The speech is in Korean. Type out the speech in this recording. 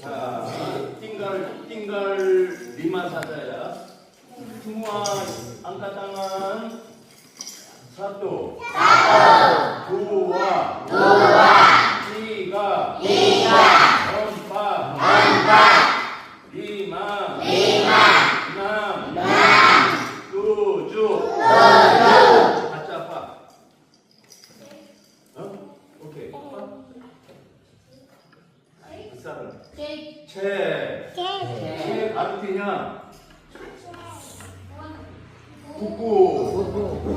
자, 띵갈 띵갈 리만 사자야. 중화 안가당한 사또. 두와. 이가. 원파. 리마. 남. 두주. 가짜파. 어? 오케이. 파. 쌀을. 채. 채 아르티냐. 국구. 안가당한.